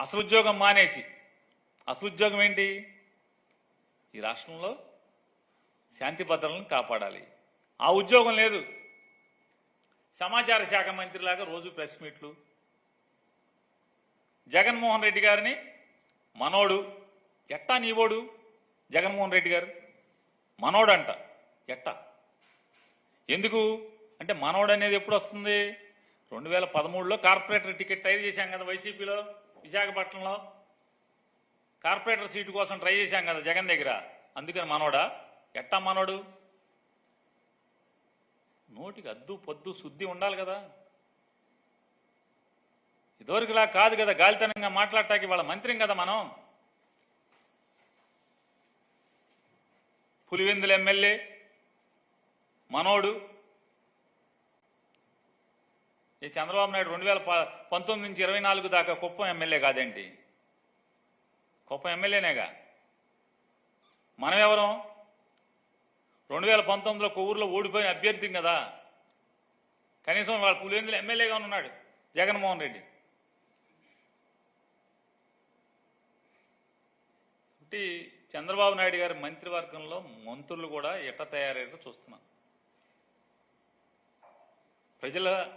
అసలు ఉద్యోగం మానేసి. అసలు ఉద్యోగం ఏంటి? ఈ రాష్ట్రంలో శాంతి భద్రలను కాపాడాలి. ఆ ఉద్యోగం లేదు. సమాచార శాఖ మంత్రిలాగా రోజు ప్రెస్ మీట్లు. జగన్మోహన్ రెడ్డి గారిని మనోడు. ఎట్టా నీవోడు? జగన్మోహన్ రెడ్డి గారు. మనోడంట. ఎట్టా? ఎందుకు? అంటే మనోడు అనేది ఎప్పుడు వస్తుంది? రెండు వేల పదమూడులో కార్పొరేటర్ టికెట్ తయారు చేశాం కదా వైసీపీలో. విశాఖపట్నంలో కార్పొరేటర్ సీటు కోసం ట్రై చేశాం కదా జగన్ దగ్గర. అందుకని మనోడా? ఎట్టా మనోడు? నోటికి అద్దు పొద్దు శుద్ధి ఉండాలి కదా. ఇదివరకులా కాదు కదా గాలితనంగా మాట్లాడటానికి వాళ్ళ మంత్రిం కదా మనం. పులివెందుల ఎమ్మెల్యే మనోడు ఈ చంద్రబాబు నాయుడు రెండు వేల పంతొమ్మిది నుంచి ఇరవై నాలుగు దాకా కుప్పం ఎమ్మెల్యే కాదేంటి? కుప్పం ఎమ్మెల్యేనేగా? మనం ఎవరం రెండు వేల పంతొమ్మిదిలో కొవ్వూరులో ఓడిపోయిన అభ్యర్థి కదా. కనీసం వాళ్ళ పులివెందులు ఎమ్మెల్యేగా ఉన్నాడు జగన్మోహన్ రెడ్డి. కాబట్టి చంద్రబాబు నాయుడు గారి మంత్రివర్గంలో మంత్రులు కూడా ఎట్ట తయారయ్యారో చూస్తున్నాం. ప్రజల